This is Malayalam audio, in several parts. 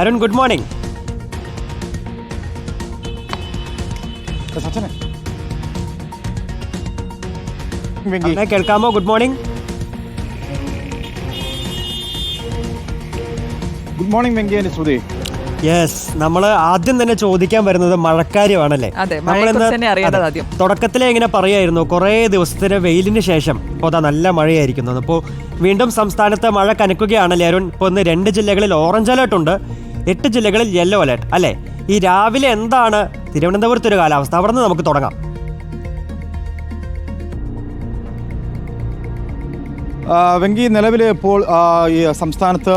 അരുൺ ഗുഡ് മോർണിംഗ് അമ്മേ കേൾക്കാമോ? Good morning good morning Venky Shruti yes നമ്മൾ ആദ്യം തന്നെ ചോദിക്കാൻ വരുന്നത് മഴക്കാര്യമാണല്ലേ? നമ്മളിന്ന് തന്നെ അറിയേണ്ടത് ആദ്യം. തുടക്കത്തിലെ ഇങ്ങനെ പറയായിരുന്നു കുറേ ദിവസത്തിന് വെയിലിന് ശേഷം ഇപ്പോൾ അതാ നല്ല മഴയായിരിക്കുന്നത് അപ്പോൾ വീണ്ടും സംസ്ഥാനത്ത് മഴ കനക്കുകയാണല്ലേ അരുൺ? ഇപ്പോൾ ഇന്ന് രണ്ട് ജില്ലകളിൽ ഓറഞ്ച് അലേർട്ട് ഉണ്ട്. എട്ട് ജില്ലകളിൽ യെല്ലോ അലേർട്ട് അല്ലേ? ഈ രാവിലെ എന്താണ് തിരുവനന്തപുരത്തൊരു കാലാവസ്ഥ? അവിടെ നിന്ന് നമുക്ക് തുടങ്ങാം. വെങ്കി നിലവിൽ ഇപ്പോൾ ഈ സംസ്ഥാനത്ത്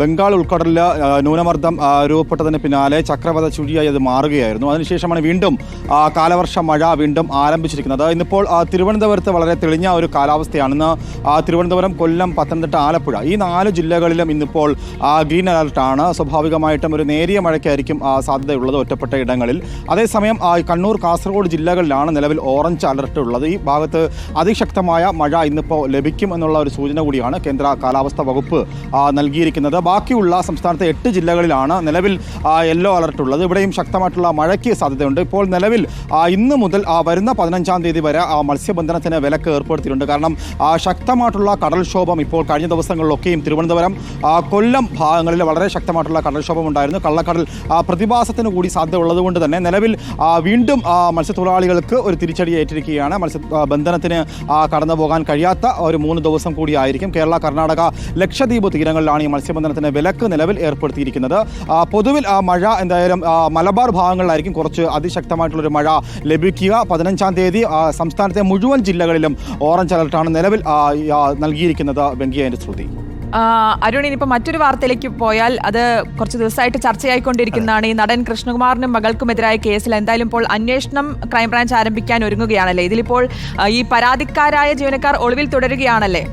ബംഗാൾ ഉൾക്കടലിൽ ന്യൂനമർദ്ദം രൂപപ്പെട്ടതിന് പിന്നാലെ ചക്രവാത ചുഴിയായി അത് മാറുകയായിരുന്നു. അതിനുശേഷമാണ് വീണ്ടും കാലവർഷ മഴ വീണ്ടും ആരംഭിച്ചിരിക്കുന്നത്. ഇന്നിപ്പോൾ തിരുവനന്തപുരത്ത് വളരെ തെളിഞ്ഞ ഒരു കാലാവസ്ഥയാണ്. ഇന്ന് തിരുവനന്തപുരം കൊല്ലം പത്തനംതിട്ട ആലപ്പുഴ ഈ നാല് ജില്ലകളിലും ഇന്നിപ്പോൾ ഗ്രീൻ അലർട്ടാണ് സ്വാഭാവികമായിട്ടും ഒരു നേരിയ മഴയ്ക്കായിരിക്കും സാധ്യതയുള്ളത് ഒറ്റപ്പെട്ട ഇടങ്ങളിൽ. അതേസമയം കണ്ണൂർ കാസർഗോഡ് ജില്ലകളിലാണ് നിലവിൽ ഓറഞ്ച് അലർട്ട് ഉള്ളത്. ഈ ഭാഗത്ത് അതിശക്തമായ മഴ ഇന്നിപ്പോൾ ലഭിക്കും എന്നുള്ള ഒരു സൂചന കൂടിയാണ് കേന്ദ്ര കാലാവസ്ഥാ വകുപ്പ് നൽകിയിരിക്കുന്നത്. ബാക്കിയുള്ള സംസ്ഥാനത്തെ എട്ട് ജില്ലകളിലാണ് നിലവിൽ യെല്ലോ അലർട്ട് ഉള്ളത്. ഇവിടെയും ശക്തമായിട്ടുള്ള മഴയ്ക്ക് സാധ്യതയുണ്ട്. ഇപ്പോൾ നിലവിൽ ഇന്ന് മുതൽ വരുന്ന പതിനഞ്ചാം തീയതി വരെ മത്സ്യബന്ധനത്തിന് വിലക്ക് ഏർപ്പെടുത്തിയിട്ടുണ്ട്. കാരണം ശക്തമായിട്ടുള്ള കടൽക്ഷോഭം ഇപ്പോൾ കഴിഞ്ഞ ദിവസങ്ങളിലൊക്കെയും തിരുവനന്തപുരം കൊല്ലം ഭാഗങ്ങളിൽ വളരെ ശക്തമായിട്ടുള്ള കടൽക്ഷോഭം ഉണ്ടായിരുന്നു. കള്ളക്കടൽ പ്രതിഭാസത്തിന് കൂടി സാധ്യത ഉള്ളതുകൊണ്ട് തന്നെ നിലവിൽ വീണ്ടും മത്സ്യത്തൊഴിലാളികൾക്ക് ഒരു തിരിച്ചടി ഏറ്റിരിക്കുകയാണ് മത്സ്യ ബന്ധനത്തിന് കടന്നു പോകാൻ കഴിയാത്ത ഒരു മൂന്ന് ദിവസം കൂടിയായിരിക്കും. കേരള കർണാടക ലക്ഷദ്വീപ് തീരങ്ങളിലാണ് ഈ മത്സ്യബന്ധനത്തിന് വിലക്ക് നിലവിൽ ഏർപ്പെടുത്തിയിരിക്കുന്നത്. പൊതുവിൽ മഴ എന്തായാലും മലബാർ ഭാഗങ്ങളിലായിരിക്കും കുറച്ച് അതിശക്തമായിട്ടുള്ളൊരു മഴ ലഭിക്കുക. പതിനഞ്ചാം തീയതി സംസ്ഥാനത്തെ മുഴുവൻ ജില്ലകളിലും ഓറഞ്ച് അലർട്ടാണ് നിലവിൽ നൽകിയിരിക്കുന്നത് വെങ്കിയ ശ്രുതി. അരുൺ ഇനിയിപ്പോൾ മറ്റൊരു വാർത്തയിലേക്ക് പോയാൽ അത് കുറച്ച് ദിവസമായിട്ട് ചർച്ചയായിക്കൊണ്ടിരിക്കുന്നതാണ്. ഈ നടൻ കൃഷ്ണകുമാറിനും മകൾക്കുമെതിരായ കേസിൽ എന്തായാലും ഇപ്പോൾ അന്വേഷണം ക്രൈംബ്രാഞ്ച് ആരംഭിക്കാൻ ഒരുങ്ങുകയാണല്ലേ? ഇതിലിപ്പോൾ ഈ പരാതിക്കാരായ ജീവനക്കാർ ഒളിവിൽ തുടരുകയാണല്ലേ?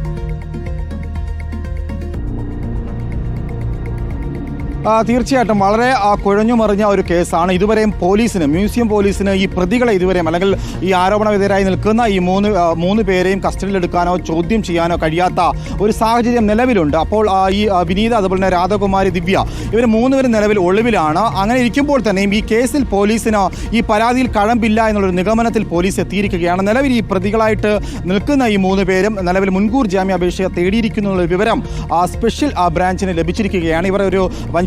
തീർച്ചയായിട്ടും വളരെ കുഴഞ്ഞുമറിഞ്ഞ കുഴഞ്ഞു മറിഞ്ഞ ഒരു കേസാണ്. ഇതുവരെയും പോലീസിന് മ്യൂസിയം പോലീസിന് ഈ പ്രതികളെ ഇതുവരെയും അല്ലെങ്കിൽ ഈ ആരോപണവിധേയരായി നിൽക്കുന്ന ഈ മൂന്ന് മൂന്ന് പേരെയും കസ്റ്റഡിയിലെടുക്കാനോ ചോദ്യം ചെയ്യാനോ കഴിയാത്ത ഒരു സാഹചര്യം നിലവിലുണ്ട്. അപ്പോൾ ഈ വിനീത അതുപോലെ തന്നെ രാധകുമാരി ദിവ്യ ഇവർ മൂന്നുപേരും നിലവിൽ ഒളിവിലാണ്. അങ്ങനെ ഇരിക്കുമ്പോൾ തന്നെയും ഈ കേസിൽ പോലീസിന് ഈ പരാതിയിൽ കഴമ്പില്ല എന്നുള്ളൊരു നിഗമനത്തിൽ പോലീസ് എത്തിയിരിക്കുകയാണ്. നിലവിൽ ഈ പ്രതികളായിട്ട് നിൽക്കുന്ന ഈ മൂന്ന് പേരും നിലവിൽ മുൻകൂർ ജാമ്യാപേക്ഷ തേടിയിരിക്കുന്നു എന്നുള്ള വിവരം സ്പെഷ്യൽ ബ്രാഞ്ചിന് ലഭിച്ചിരിക്കുകയാണ്. ഇവർ ഒരു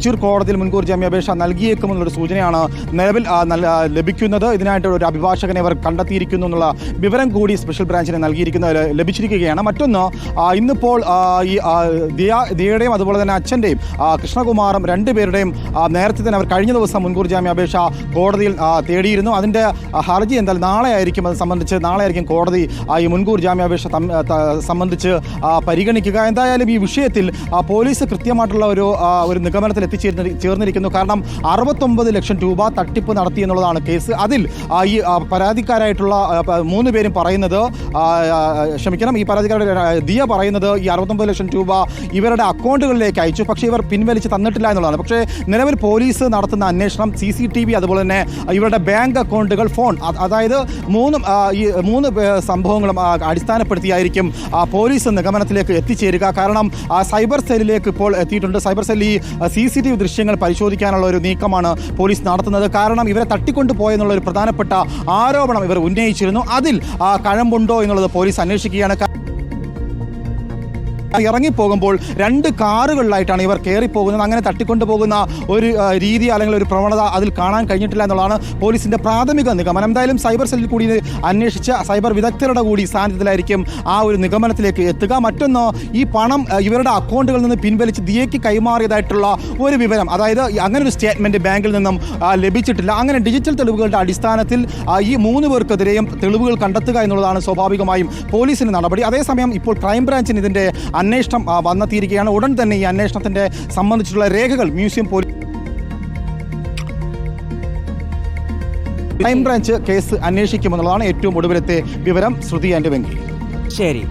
വഞ്ചൂർ കോടതിയിൽ മുൻകൂർ ജാമ്യാപേക്ഷ നൽകിയേക്കുമെന്നുള്ള സൂചനയാണ് നിലവിൽ ലഭിക്കുന്നത്. ഇതിനായിട്ട് ഒരു അഭിഭാഷകനെ അവർ കണ്ടെത്തിയിരിക്കുന്നു എന്നുള്ള വിവരം കൂടി സ്പെഷ്യൽ ബ്രാഞ്ചിന് നൽകിയിരിക്കുന്ന ലഭിച്ചിരിക്കുകയാണ്. മറ്റൊന്ന് ഇന്നിപ്പോൾ ഈ ദിയ ദിയയുടെയും അതുപോലെ തന്നെ അച്ഛന്റെയും കൃഷ്ണകുമാറും രണ്ടുപേരുടെയും നേരത്തെ തന്നെ അവർ കഴിഞ്ഞ ദിവസം മുൻകൂർ ജാമ്യാപേക്ഷ കോടതിയിൽ തേടിയിരുന്നു. അതിന്റെ ഹർജി എന്തായാലും നാളെ ആയിരിക്കും. അത് സംബന്ധിച്ച് നാളെ ആയിരിക്കും കോടതി ഈ മുൻകൂർ ജാമ്യാപേക്ഷ സംബന്ധിച്ച് പരിഗണിക്കുക. എന്തായാലും ഈ വിഷയത്തിൽ പോലീസ് കൃത്യമായിട്ടുള്ള ഒരു ഒരു നിഗമനത്തിൽ എത്തിച്ചേർന്നി ചേർന്നിരിക്കുന്നു. കാരണം അറുപത്തൊമ്പത് ലക്ഷം രൂപ തട്ടിപ്പ് നടത്തി എന്നുള്ളതാണ് കേസ്. അതിൽ ഈ പരാതിക്കാരായിട്ടുള്ള മൂന്ന് പേരും പറയുന്നത് ക്ഷമിക്കണം ഈ പരാതിക്കാരുടെ ദിയ പറയുന്നത് ഈ അറുപത്തൊമ്പത് ലക്ഷം രൂപ ഇവരുടെ അക്കൗണ്ടുകളിലേക്ക് അയച്ചു. പക്ഷേ ഇവർ പിൻവലിച്ച് തന്നിട്ടില്ല എന്നുള്ളതാണ്. പക്ഷേ നിലവിൽ പോലീസ് നടത്തുന്ന അന്വേഷണം സി സി ടി വി അതുപോലെ തന്നെ ഇവരുടെ ബാങ്ക് അക്കൗണ്ടുകൾ ഫോൺ അതായത് മൂന്ന് ഈ മൂന്ന് സംഭവങ്ങളും അടിസ്ഥാനപ്പെടുത്തിയായിരിക്കും പോലീസ് നിഗമനത്തിലേക്ക് എത്തിച്ചേരുക. കാരണം സൈബർ സെല്ലിലേക്ക് ഇപ്പോൾ എത്തിയിട്ടുണ്ട്. സൈബർ സെല്ലിൽ സി സി ടി വി ദൃശ്യങ്ങൾ പരിശോധിക്കാനുള്ള ഒരു നീക്കമാണ് പോലീസ് നടത്തുന്നത്. കാരണം ഇവരെ തട്ടിക്കൊണ്ടുപോയെന്നുള്ള ഒരു പ്രധാനപ്പെട്ട ആരോപണം ഇവർ ഉന്നയിച്ചിരുന്നു. അതിൽ കഴമ്പുണ്ടോ എന്നുള്ളത് പോലീസ് അന്വേഷിക്കുകയാണ്. ഇറങ്ങിപ്പോകുമ്പോൾ രണ്ട് കാറുകളിലായിട്ടാണ് ഇവർ കയറിപ്പോകുന്നത്. അങ്ങനെ തട്ടിക്കൊണ്ടു പോകുന്ന ഒരു രീതി അല്ലെങ്കിൽ ഒരു പ്രവണത അതിൽ കാണാൻ കഴിഞ്ഞിട്ടില്ല എന്നുള്ളതാണ് പോലീസിന്റെ പ്രാഥമിക നിഗമനം. എന്തായാലും സൈബർ സെല്ലിൽ കൂടി അന്വേഷിച്ച സൈബർ വിദഗ്ധരുടെ കൂടി സാന്നിധ്യത്തിലായിരിക്കും ആ ഒരു നിഗമനത്തിലേക്ക് എത്തുക. മറ്റൊന്ന് ഈ പണം ഇവരുടെ അക്കൗണ്ടുകളിൽ നിന്ന് പിൻവലിച്ച് ദിയയ്ക്ക് കൈമാറിയതായിട്ടുള്ള ഒരു വിവരം അതായത് അങ്ങനെ ഒരു സ്റ്റേറ്റ്മെന്റ് ബാങ്കിൽ നിന്നും ലഭിച്ചിട്ടില്ല. അങ്ങനെ ഡിജിറ്റൽ തെളിവുകളുടെ അടിസ്ഥാനത്തിൽ ഈ മൂന്ന് പേർക്കെതിരെയും തെളിവുകൾ കണ്ടെത്തുക എന്നുള്ളതാണ് സ്വാഭാവികമായും പോലീസിന്റെ നടപടി. അതേസമയം ഇപ്പോൾ ക്രൈംബ്രാഞ്ചിന് ഇതിന്റെ അന്വേഷണം വന്നെത്തിയിരിക്കുകയാണ്. ഉടൻ തന്നെ ഈ അന്വേഷണത്തിന്റെ സംബന്ധിച്ചുള്ള രേഖകൾ museum police crime branch case അന്വേഷിക്കുമെന്നുള്ളതാണ് ഏറ്റവും ഒടുവിലത്തെ വിവരം. ശ്രുതി ആൻഡ് വെങ്കി. ശരി.